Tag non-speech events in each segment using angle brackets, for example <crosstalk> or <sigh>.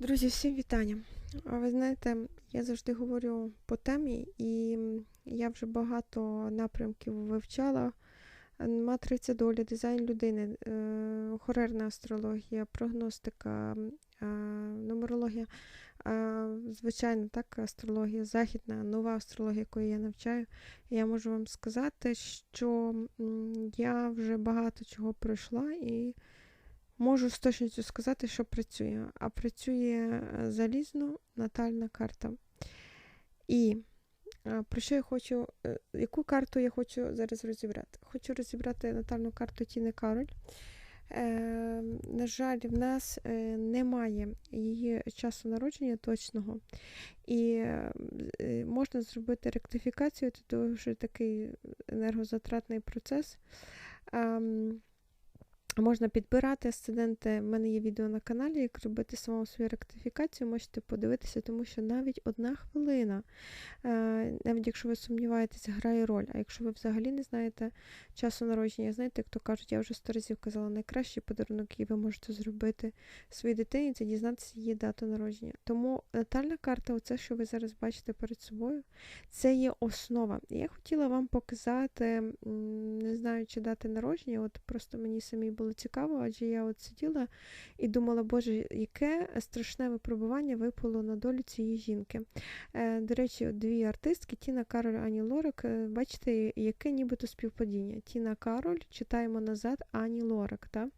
Друзі, всім вітання. А Ви знаєте, я завжди говорю по темі, і я вже багато напрямків вивчала. Матриця долі, дизайн людини, е, хорерна астрологія, прогностика, е, нумерологія, е, звичайно, так, астрологія, західна, нова астрологія, якою я навчаю. Я можу вам сказати, що я вже багато чого пройшла і Можу з точністю сказати, що працює. А працює е, залізно натальна карта. І е, про що я хочу, е, яку карту я хочу зараз розібрати? Хочу розібрати натальну карту Тіни Кароль. Е, на жаль, в нас е, немає її часу народження точного, і е, можна зробити ректифікацію, це дуже такий енергозатратний процес. Ем, Можна підбирати асценденти. У мене є відео на каналі, як робити самому свою ректифікацію, можете подивитися, тому що навіть одна хвилина, е, навіть якщо ви сумніваєтесь, грає роль. А якщо ви взагалі не знаєте часу народження, знаєте, як то кажуть, я вже сто разів казала, найкращий подарунок, який ви можете зробити своїй дитині, це дізнатися її дату народження. Тому натальна карта, оце, що ви зараз бачите перед собою, це є основа. Я хотіла вам показати, не знаю, чи дати народження, от просто мені самі було цікаво, адже я от сиділа і думала, боже, яке страшне випробування випало на долю цієї жінки. Е, До речі, дві артистки Тіна Кароль, Ані Лорак, е, бачите, яке нібито співпадіння. Тіна Кароль, читаємо назад, Ані Лорак. Та?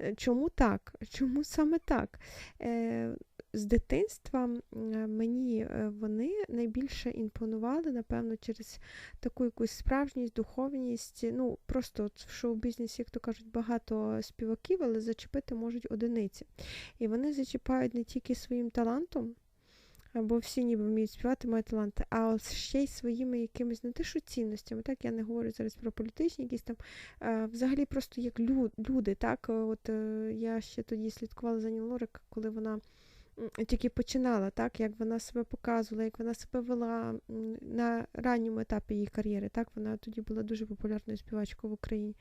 Е, Чому так? Чому саме так? Е, з дитинства мені е, вони найбільше імпонували, напевно, через таку якусь справжність, духовність. Ну, просто в шоу-бізнесі, як то кажуть, багато співаків, але зачепити можуть одиниці. І вони зачіпають не тільки своїм талантом. Бо всі ніби вміють співати, мають таланти, а от ще й своїми якимись не те, що цінностями. Так, я не говорю зараз про політичні, якісь там взагалі просто як люди. Так, от е, я ще тоді слідкувала за Ні Лорик, коли вона тільки починала, так, як вона себе показувала, як вона себе вела на ранньому етапі її кар'єри. Так, Вона тоді була дуже популярною співачкою в Україні.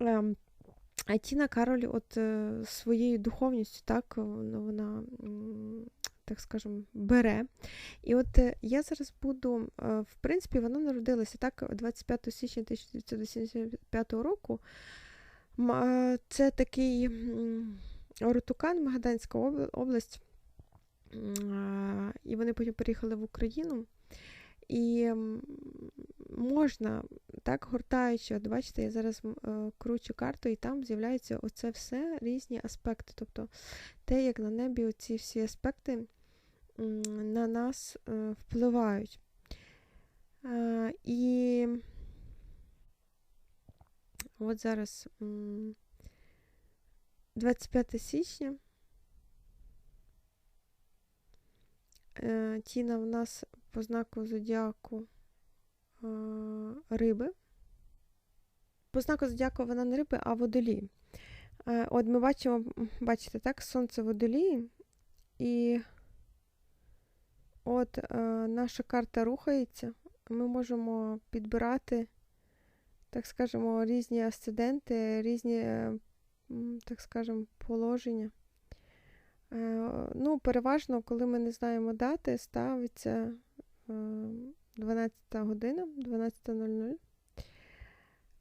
Ем, а Тіна Кароль от е, своєю духовністю, так, ну, вона, так скажемо, бере. І от е, я зараз буду, е, в принципі, вона народилася так, 25 січня 1985 року. Це такий Ротукан, Магаданська область. І вони потім переїхали в Україну. І можна, так, гортаючи, от бачите, я зараз е, кручу карту, і там з'являється оце все різні аспекти. Тобто те, як на небі оці всі аспекти на нас е, впливають. І от зараз 25 січня. Тіна в нас по знаку зодіаку е, риби. По знаку зодіаку вона не риби, а водолій. Е, от ми бачимо, бачите, так, сонце водолії, і от наша карта рухається. Ми можемо підбирати, так скажемо, різні асценденти, різні, так скажемо, положення. Е, ну, переважно, коли ми не знаємо дати, ставиться 12 е, година, 12.00.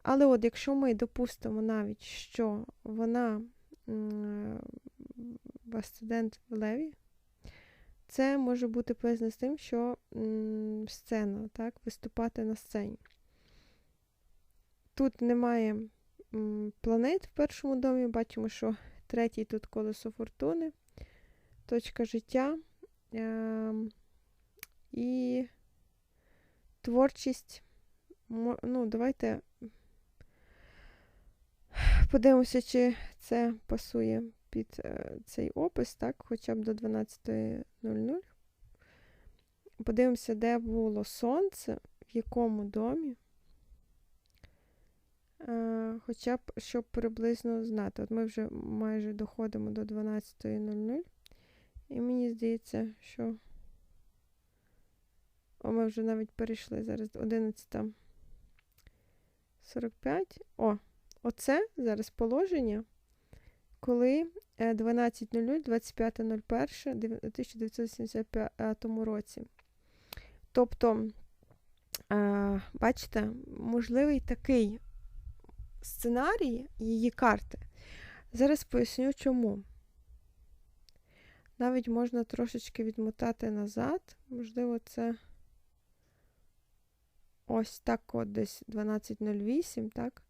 Але от якщо ми допустимо навіть, що вона асцендент в леві, це може бути пов'язано з тим, що сцена, так, виступати на сцені. Тут немає планет в першому домі, бачимо, що третій тут колесо фортуни точка життя е, і творчість. Ну, давайте подивимося, чи це пасує під е, цей опис, так, хоча б до 12.00. Подивимося, де було сонце, в якому домі. Е, хоча б щоб приблизно знати. От ми вже майже доходимо до 12.00. І мені здається, що О, ми вже навіть перейшли зараз 11.45. О, оце зараз положення, коли е, 12.00, 25.01.1975 році. Тобто, е, бачите, можливий такий сценарій її карти. Зараз поясню чому. Навіть можна трошечки відмотати назад. Можливо, це ось так от десь 12.08, так?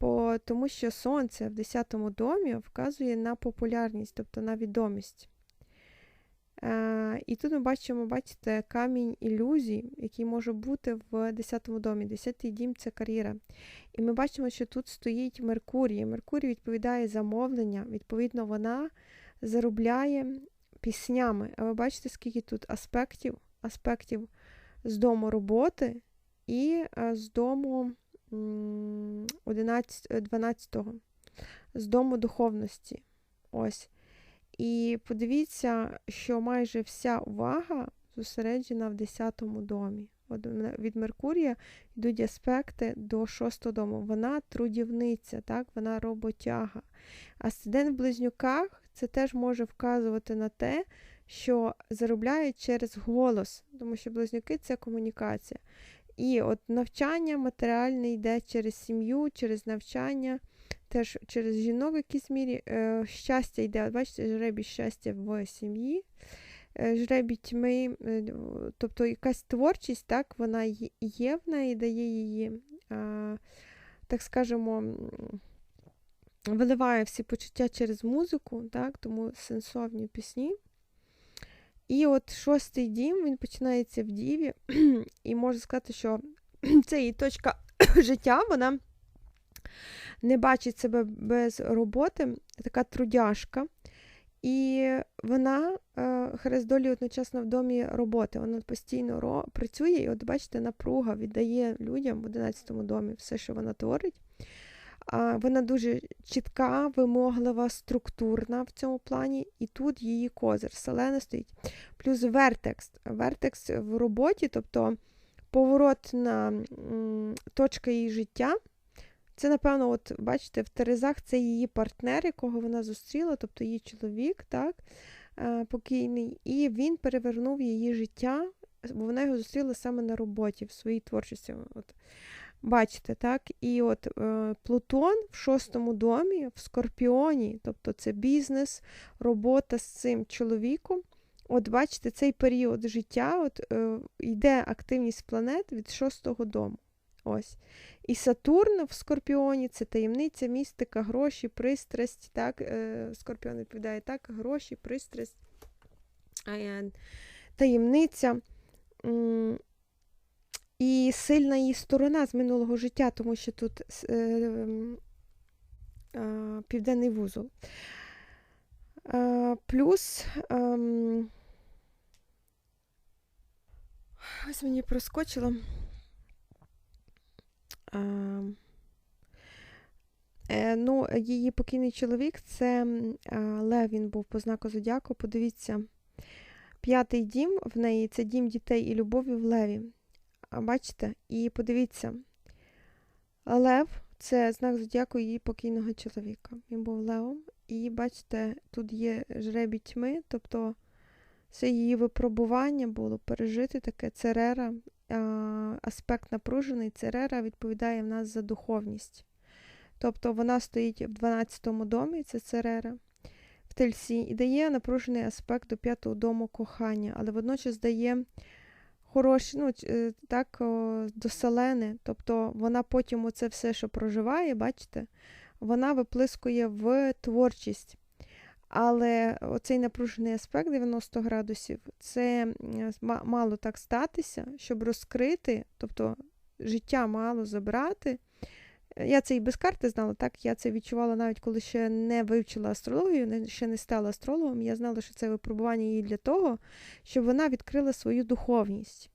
Бо тому що сонце в 10-му домі вказує на популярність, тобто на відомість. Е, і тут ми бачимо, бачите, камінь ілюзій, який може бути в 10-му домі. 10-й дім це кар'єра. І ми бачимо, що тут стоїть Меркурій. Меркурій відповідає за мовлення, відповідно, вона заробляє піснями. А ви бачите, скільки тут аспектів, аспектів з дому роботи і е, з дому 11, 12-го, з дому духовності. Ось. І подивіться, що майже вся увага зосереджена в 10-му домі. Від Меркурія йдуть аспекти до 6-го дому. Вона трудівниця, так? вона роботяга. Асцендент в близнюках це теж може вказувати на те, що заробляють через голос, тому що близнюки це комунікація. І от навчання матеріальне йде через сім'ю, через навчання, теж через жінок в якійсь мірі. Е, щастя йде, от бачите, жребій щастя в сім'ї, е, жребій тьми, е, тобто якась творчість, так, вона є в неї, дає її, е, так скажемо, виливає всі почуття через музику, так, тому сенсовні пісні. І от шостий дім він починається в Діві, <clears throat> і можу сказати, що <clears throat> це її точка <clears throat> життя, вона не бачить себе без роботи, така трудяжка. І вона е, хрест долі одночасно в домі роботи. Вона постійно ро, працює, і от бачите, напруга віддає людям в 11 домі все, що вона творить. Вона дуже чітка, вимоглива, структурна в цьому плані, і тут її козир, селена стоїть. Плюс вертекс. Вертекс в роботі, тобто поворотна точка її життя. Це, напевно, от, бачите, в Терезах це її партнер, якого вона зустріла, тобто її чоловік, так, е, покійний, і він перевернув її життя, бо вона його зустріла саме на роботі, в своїй творчості. От. Бачите, так? І от е, Плутон в шостому домі, в Скорпіоні, тобто це бізнес, робота з цим чоловіком. От бачите, цей період життя от, е, йде активність планет від шостого дому. Ось. І Сатурн в Скорпіоні це таємниця, містика, гроші, пристрасть. так, е, Скорпіон відповідає так, гроші, пристрасть, таємниця. І сильна її сторона з минулого життя, тому що тут е, е, південний вузол. Е, плюс е, ось мені проскочило. Е, ну, Її покійний чоловік це Лев, він був по знаку Зодіаку. Подивіться, п'ятий дім в неї це дім дітей і любові в Леві. Бачите? І подивіться, Лев це знак зодіаку її покійного чоловіка. Він був левом. І бачите, тут є жребі тьми, тобто це її випробування було пережити таке церера, аспект напружений, церера відповідає в нас за духовність. Тобто вона стоїть в 12-му домі, це церера, в тельсі, і дає напружений аспект до п'ятого дому кохання, але водночас дає хороші, ну, е, так, до селени. Тобто вона потім оце все, що проживає, бачите, вона виплискує в творчість. Але оцей напружений аспект 90 градусів, це мало так статися, щоб розкрити, тобто життя мало забрати. Я це і без карти знала, так я це відчувала навіть коли ще не вивчила астрологію, ще не стала астрологом. Я знала, що це випробування її для того, щоб вона відкрила свою духовність.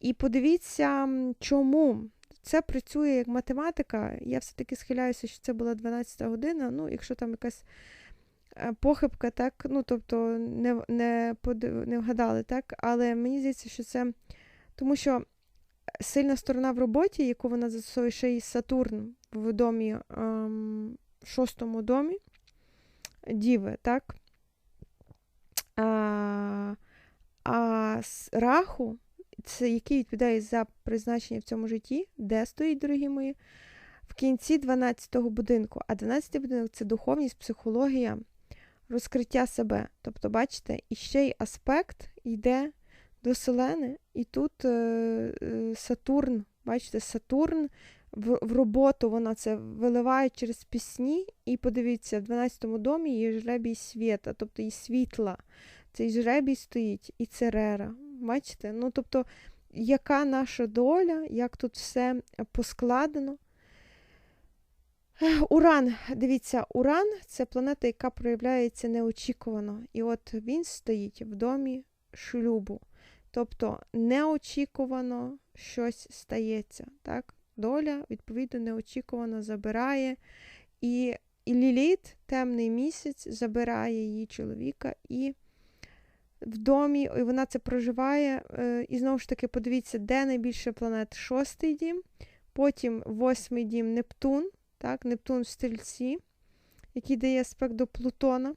І подивіться, чому це працює як математика. Я все-таки схиляюся, що це була 12 година. Ну, якщо там якась е, похибка, так, ну, тобто не не, не вгадали, так, але мені здається, що це тому що сильна сторона в роботі, яку вона застосовує ще й Сатурн в домі, ем, шостому домі, діви, так? А, а раху, це який відповідає за призначення в цьому житті, де стоїть, дорогі мої, в кінці 12-го будинку. А 12-й будинок це духовність, психологія, розкриття себе. Тобто, бачите, і ще й аспект йде до Селени, і тут е, е, Сатурн, бачите, Сатурн в, в роботу вона це виливає через пісні, і подивіться, в 12-му домі є жребій світа, тобто і світла. Цей жребій стоїть, і церера. Бачите? Ну, тобто, яка наша доля, як тут все поскладено. Уран, дивіться, Уран це планета, яка проявляється неочікувано. І от він стоїть в домі шлюбу. Тобто неочікувано щось стається. так? Доля, відповідно, неочікувано забирає. І і Ліліт, темний місяць, забирає її чоловіка і в домі, і вона це проживає. Е, і знову ж таки, подивіться, де найбільше планет шостий дім, потім восьмий дім Нептун, так, Нептун в стрільці, який дає аспект до Плутона.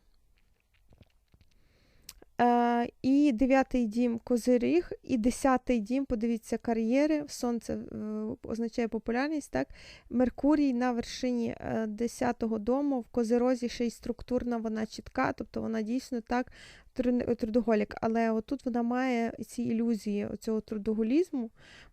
Е, І дев'ятий дім Козиріг, і десятий дім, подивіться, кар'єри. Сонце е, означає популярність. так? Меркурій на вершині е, десятого дому, в Козирозі ще й структурна, вона чітка, тобто вона дійсно так трудоголік. Але отут вона має ці ілюзії цього трудоголізму.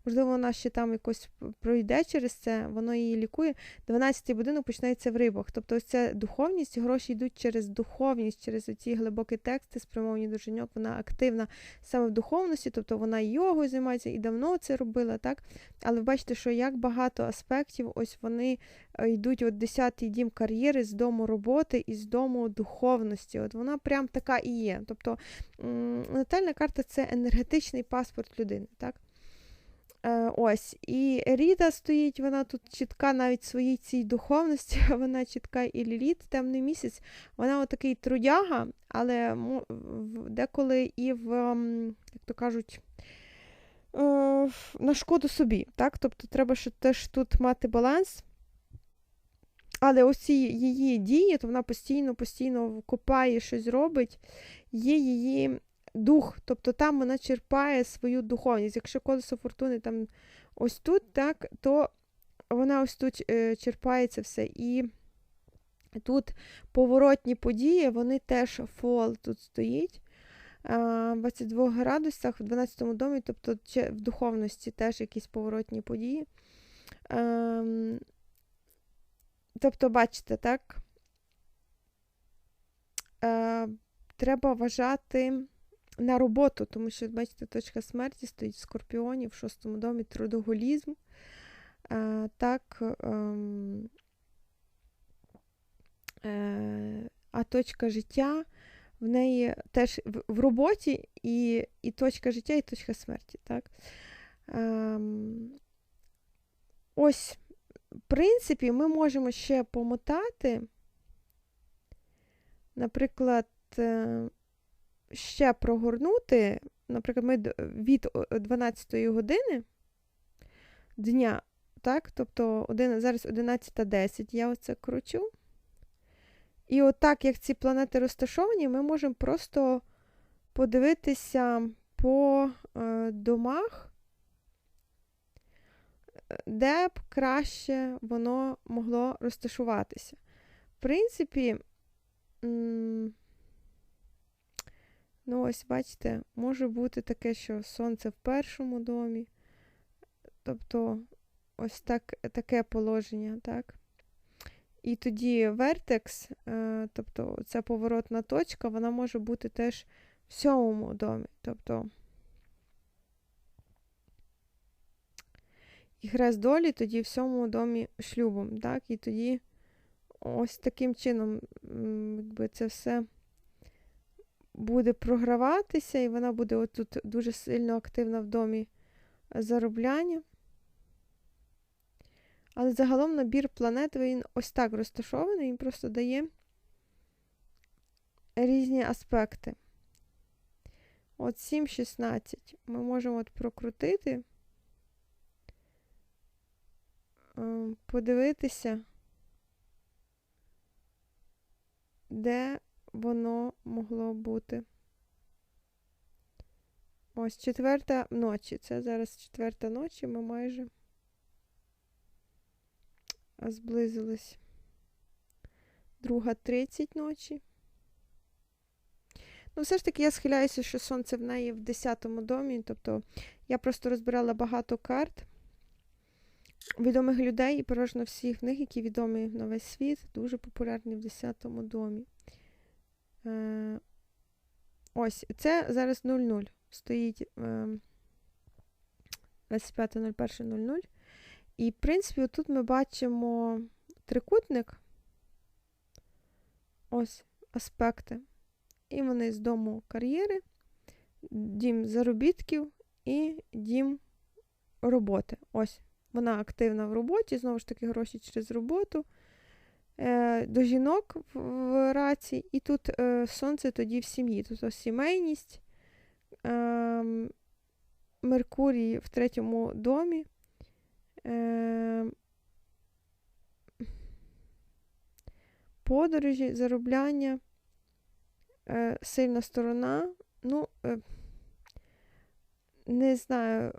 Можливо, вона ще там якось пройде через це, воно її лікує. 12-й будинок починається в рибах. Тобто, ось ця духовність, гроші йдуть через духовність, через ці глибокі тексти, спрямовані до жінок. Вона активна саме в духовності, тобто вона йогою займається і давно це робила, так? Але бачите, що як багато аспектів, ось вони е, йдуть, от 10-й дім кар'єри з дому роботи і з дому духовності. От вона прям така і є. Тобто натальна карта це енергетичний паспорт людини. так? Е, ось, І Ріда стоїть, вона тут чітка навіть своїй цій духовності, <laughs> вона чітка і Ліліт, темний місяць, вона отакий трудяга, але деколи і в, як то кажуть, е, на шкоду собі. так? Тобто треба ще теж тут мати баланс. Але ось її дії, то вона постійно постійно копає, щось робить, є її дух, тобто там вона черпає свою духовність. Якщо колесо фортуни там ось тут, так, то вона ось тут е, черпає це все. І тут поворотні події, вони теж фол тут стоїть. В 22 градусах, в 12 домі, тобто в духовності теж якісь поворотні події. Тобто, бачите, так? Е, треба вважати на роботу, тому що, бачите, точка смерті стоїть в скорпіоні в шостому домі трудоголізм. А, так, ем, е, а точка життя в неї теж в, роботі і і точка життя, і точка смерті. Так? Ем, ось, принципі, ми можемо ще помотати, наприклад, е, ще прогорнути, наприклад, ми від 12 ї години дня, так, тобто один, зараз 11.10 я оце кручу. І отак, як ці планети розташовані, ми можемо просто подивитися по е, домах, де б краще воно могло розташуватися. В принципі, Ну, ось, бачите, може бути таке, що сонце в першому домі. Тобто ось так, таке положення, так? І тоді вертекс, е, тобто ця поворотна точка, вона може бути теж в сьомому домі. Тобто і хрест долі тоді в сьомому домі шлюбом. так? І тоді ось таким чином, якби це все буде програватися, і вона буде отут дуже сильно активна в домі заробляння. Але загалом набір планет він ось так розташований, він просто дає різні аспекти. От 7-16 ми можемо от прокрутити, е, подивитися, де воно могло бути. Ось четверта ночі. Це зараз четверта ночі, ми майже зблизились. Друга 30 ночі. Ну, все ж таки, я схиляюся, що сонце в неї в 10-му домі. Тобто я просто розбирала багато карт відомих людей, і переважно всіх них, які відомі на весь світ, дуже популярні в 10-му домі. Е, Ось, це зараз 0-0. Стоїть е, 25.01.00. І, в принципі, тут ми бачимо трикутник. Ось аспекти. І вони з дому кар'єри, дім заробітків і дім роботи. Ось, вона активна в роботі, знову ж таки, гроші через роботу. Е, До жінок в раці, і тут е, сонце тоді в сім'ї. Тобто сімейність, е, Меркурій в третьому домі. Е, Подорожі, заробляння, е, сильна сторона. Ну, не знаю,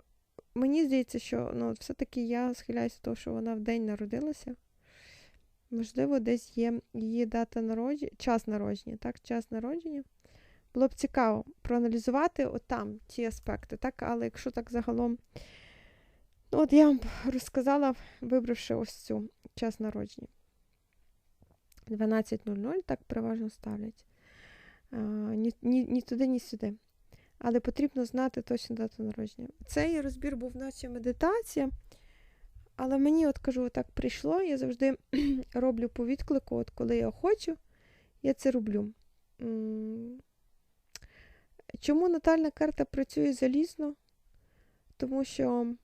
мені здається, що ну, все-таки я схиляюся до того, що вона в день народилася. Можливо, десь є її дата народження, час народження, так, час народження. Було б цікаво проаналізувати отам ті аспекти, так, але якщо так загалом, ну, от я вам розказала, вибравши ось цю час народження. 12.00 так переважно ставлять. А, ні, ні, ні туди, ні сюди. Але потрібно знати точну дату народження. Цей розбір був наче медитація. Але мені, от кажу, так прийшло. Я завжди <clears throat> роблю по відклику, от коли я хочу, я це роблю. Чому натальна карта працює залізно? Тому що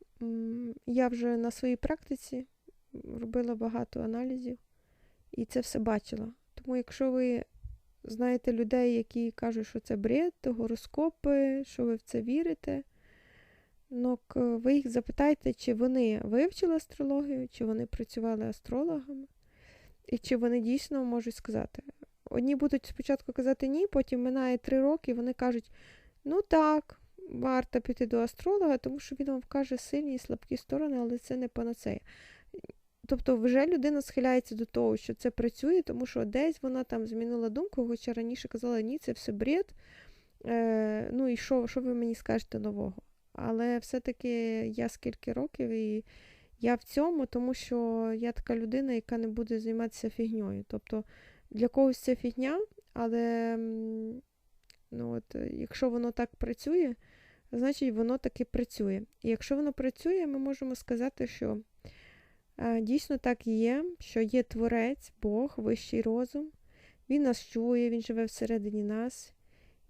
я вже на своїй практиці робила багато аналізів і це все бачила. Тому, якщо ви знаєте людей, які кажуть, що це бред, гороскопи, що ви в це вірите, ну, ви їх запитайте, чи вони вивчили астрологію, чи вони працювали астрологами, і чи вони дійсно можуть сказати. Одні будуть спочатку казати ні, потім минає три роки, і вони кажуть, ну так, варто піти до астролога, тому що він вам вкаже сильні і слабкі сторони, але це не панацея. Тобто, вже людина схиляється до того, що це працює, тому що десь вона там змінила думку, хоча раніше казала, ні, це все бред. Е, Ну і що що ви мені скажете нового? Але все-таки я скільки років і я в цьому, тому що я така людина, яка не буде займатися фігньою. Тобто для когось це фігня, але ну от, якщо воно так працює, значить воно таки працює. І якщо воно працює, ми можемо сказати, що. Дійсно так є, що є Творець, Бог, вищий розум. Він нас чує, Він живе всередині нас.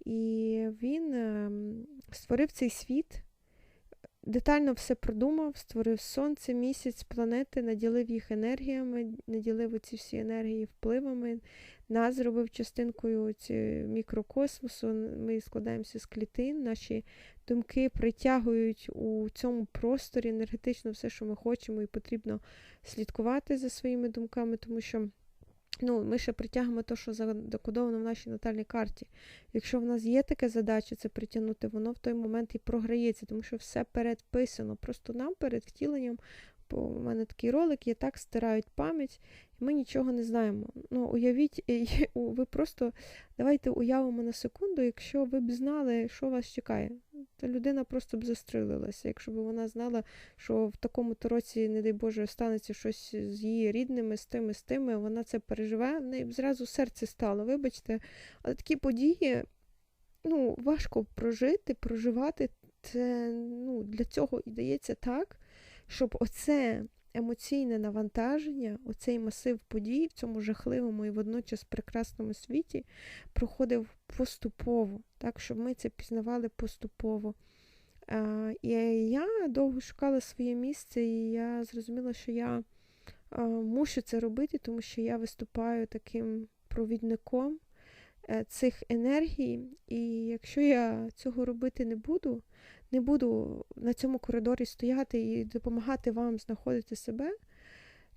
І він ем, створив цей світ, детально все продумав, створив сонце, місяць, планети, наділив їх енергіями, наділив оці всі енергії впливами, нас зробив частинкою мікрокосмосу. Ми складаємося з клітин, наші думки притягують у цьому просторі енергетично все, що ми хочемо, і потрібно слідкувати за своїми думками, тому що. Ну, Ми ще притягнемо те, що закодовано в нашій натальній карті. Якщо в нас є така задача це притягнути, воно в той момент і програється, тому що все передписано. Просто нам перед втіленням Бо у мене такий ролик, є так стирають пам'ять, і ми нічого не знаємо. Ну, уявіть, ви просто давайте уявимо на секунду, якщо ви б знали, що вас чекає. Та людина просто б застрелилася, якщо б вона знала, що в такому-то році, не дай Боже, станеться щось з її рідними, з тими, з тими, вона це переживе, в неї б зразу серце стало, вибачте. Але такі події ну, важко прожити, проживати. Це ну, для цього і дається так щоб оце емоційне навантаження, оцей масив подій в цьому жахливому і водночас прекрасному світі проходив поступово, так, щоб ми це пізнавали поступово. І я довго шукала своє місце, і я зрозуміла, що я мушу це робити, тому що я виступаю таким провідником е, цих енергій. І якщо я цього робити не буду, не буду на цьому коридорі стояти і допомагати вам знаходити себе,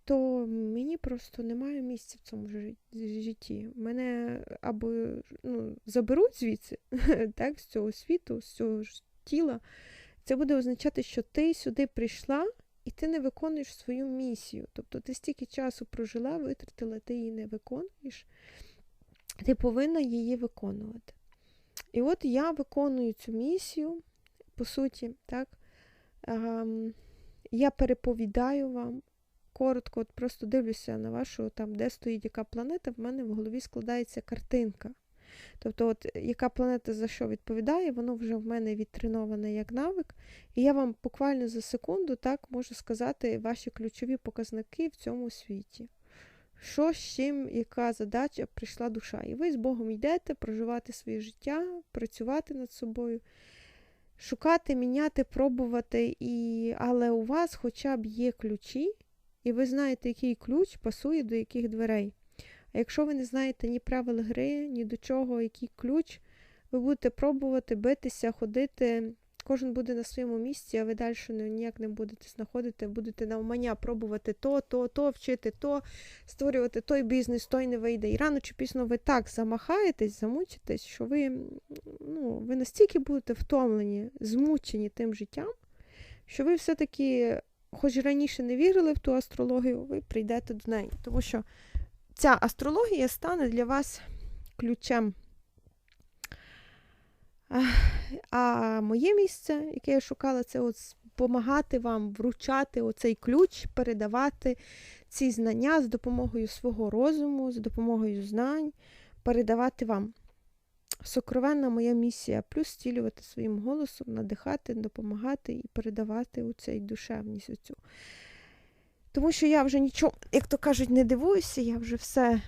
то мені просто немає місця в цьому житті. Мене або ну, заберуть звідси, <laughs> так, з цього світу, з цього ж тіла. Це буде означати, що ти сюди прийшла і ти не виконуєш свою місію. Тобто ти стільки часу прожила, витратила, ти її не виконуєш. Ти повинна її виконувати. І от я виконую цю місію, по суті, так. Ем, я переповідаю вам коротко, от просто дивлюся на вашу, там, де стоїть яка планета, в мене в голові складається картинка. Тобто, от яка планета за що відповідає, воно вже в мене відтреноване як навик. І я вам буквально за секунду так можу сказати ваші ключові показники в цьому світі. Що з чим, яка задача прийшла душа. І ви з Богом йдете проживати своє життя, працювати над собою, шукати, міняти, пробувати. І... Але у вас хоча б є ключі, і ви знаєте, який ключ пасує до яких дверей. А якщо ви не знаєте ні правил гри, ні до чого, який ключ, ви будете пробувати битися, ходити. Кожен буде на своєму місці, а ви далі ніяк не будете знаходити, будете навмання пробувати то, то, то, вчити то, створювати той бізнес, той не вийде. І рано чи пізно ви так замахаєтесь, замучитесь, що ви ну, ви настільки будете втомлені, змучені тим життям, що ви все-таки, хоч раніше не вірили в ту астрологію, ви прийдете до неї. Тому що ця астрологія стане для вас ключем. А моє місце, яке я шукала, це от допомагати вам вручати оцей ключ, передавати ці знання з допомогою свого розуму, з допомогою знань, передавати вам. Сокровенна моя місія, плюс стілювати своїм голосом, надихати, допомагати і передавати у цей душевність. Оцю. Тому що я вже нічого, як то кажуть, не дивуюся, я вже все,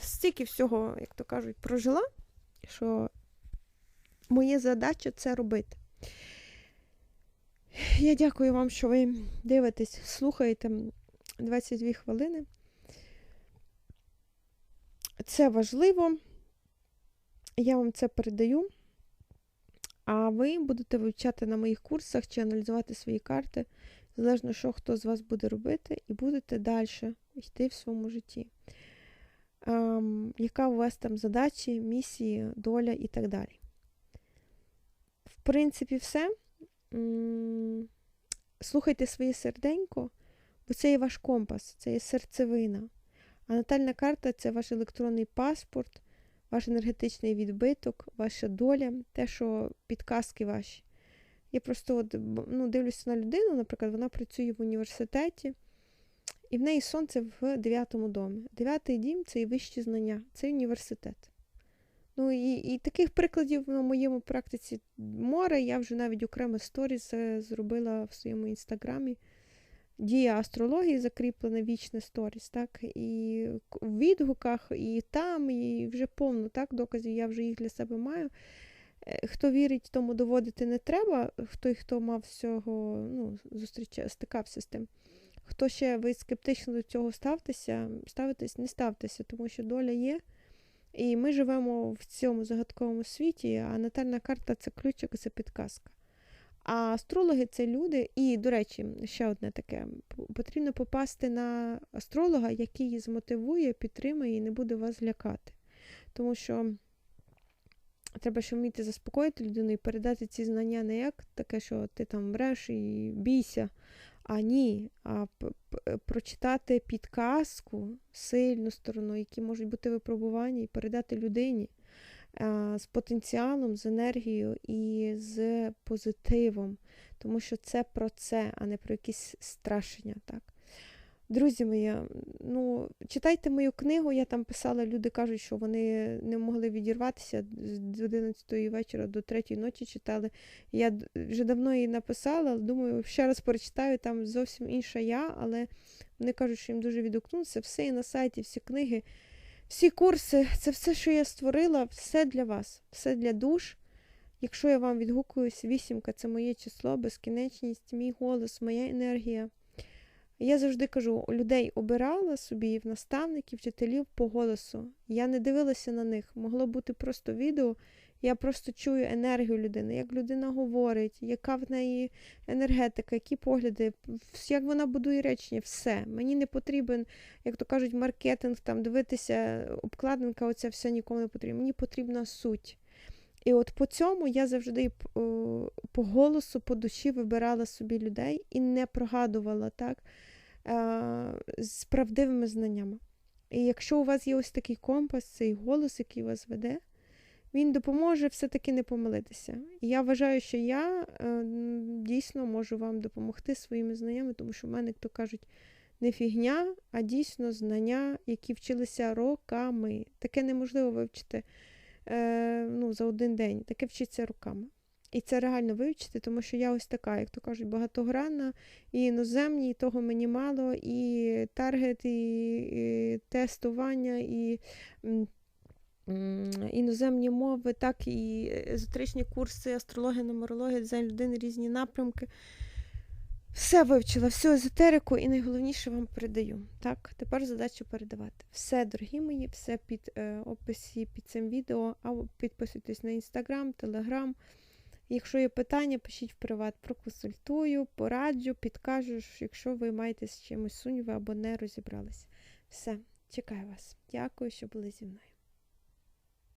стільки всього, як то кажуть, прожила, що моя задача це робити. Я дякую вам, що ви дивитесь, слухаєте 22 хвилини. Це важливо. Я вам це передаю. А ви будете вивчати на моїх курсах чи аналізувати свої карти, залежно, що хто з вас буде робити, і будете далі йти в своєму житті. Ем, яка у вас там задачі, місії, доля і так далі. В принципі, все. Слухайте своє серденько, бо це є ваш компас, це є серцевина. А натальна карта це ваш електронний паспорт, ваш енергетичний відбиток, ваша доля, те, що підказки ваші. Я просто от, ну, дивлюся на людину, наприклад, вона працює в університеті, і в неї сонце в дев'ятому домі. Дев'ятий дім це і вищі знання, це університет. Ну і і таких прикладів на моєму практиці море. Я вже навіть окремо сторіс зробила в своєму інстаграмі. Дія астрології закріплена вічне сторіс, так, і в відгуках, і там, і вже повно так, доказів, я вже їх для себе маю. Хто вірить, тому доводити не треба. Хто хто мав всього, ну, зустріча, стикався з тим. Хто ще ви скептично до цього ставтеся, ставитесь, не ставтеся, тому що доля є. І ми живемо в цьому загадковому світі, а натальна карта це ключик, це підказка. А астрологи це люди. І, до речі, ще одне таке: потрібно попасти на астролога, який її змотивує, підтримує і не буде вас лякати. Тому що треба ще вміти заспокоїти людину і передати ці знання не як таке, що ти там мреш і бійся. А ні, а прочитати підказку сильну сторону, які можуть бути випробування, і передати людині а, з потенціалом, з енергією і з позитивом. Тому що це про це, а не про якісь страшення. так. Друзі мої, ну, читайте мою книгу, я там писала, люди кажуть, що вони не могли відірватися з 11 вечора до 3 ночі читали. Я вже давно її написала, думаю, ще раз прочитаю, там зовсім інша я, але вони кажуть, що їм дуже відгукнуться. Все є на сайті, всі книги, всі курси, це все, що я створила, все для вас, все для душ. Якщо я вам відгукуюсь, вісімка це моє число, безкінечність, мій голос, моя енергія. Я завжди кажу, людей обирала собі в наставників, вчителів по голосу. Я не дивилася на них. Могло бути просто відео, Я просто чую енергію людини, як людина говорить, яка в неї енергетика, які погляди, як вона будує речення, все. Мені не потрібен, як то кажуть, маркетинг, там дивитися, обкладинка, оця все нікому не потрібно. Мені потрібна суть. І от по цьому я завжди по голосу, по душі вибирала собі людей і не прогадувала так е, з правдивими знаннями. І якщо у вас є ось такий компас, цей голос, який вас веде, він допоможе все-таки не помилитися. І я вважаю, що я е, дійсно можу вам допомогти своїми знаннями, тому що в мене, як то кажуть, не фігня, а дійсно знання, які вчилися роками. Таке неможливо вивчити е, ну, за один день, таке вчиться роками. І це реально вивчити, тому що я ось така, як то кажуть, багатогранна, і іноземні, і того мені мало, і таргет, і, і тестування, і іноземні мови, так, і езотеричні курси, астрологія, нумерологія, дизайн людини, різні напрямки. Все вивчила, всю езотерику і найголовніше вам передаю. Так, тепер задача передавати. Все, дорогі мої, все під е, описі під цим відео, або підписуйтесь на інстаграм, телеграм. Якщо є питання, пишіть в приват, проконсультую, пораджу, підкажу, якщо ви маєте з чимось сумніви або не розібралися. Все, чекаю вас. Дякую, що були зі мною.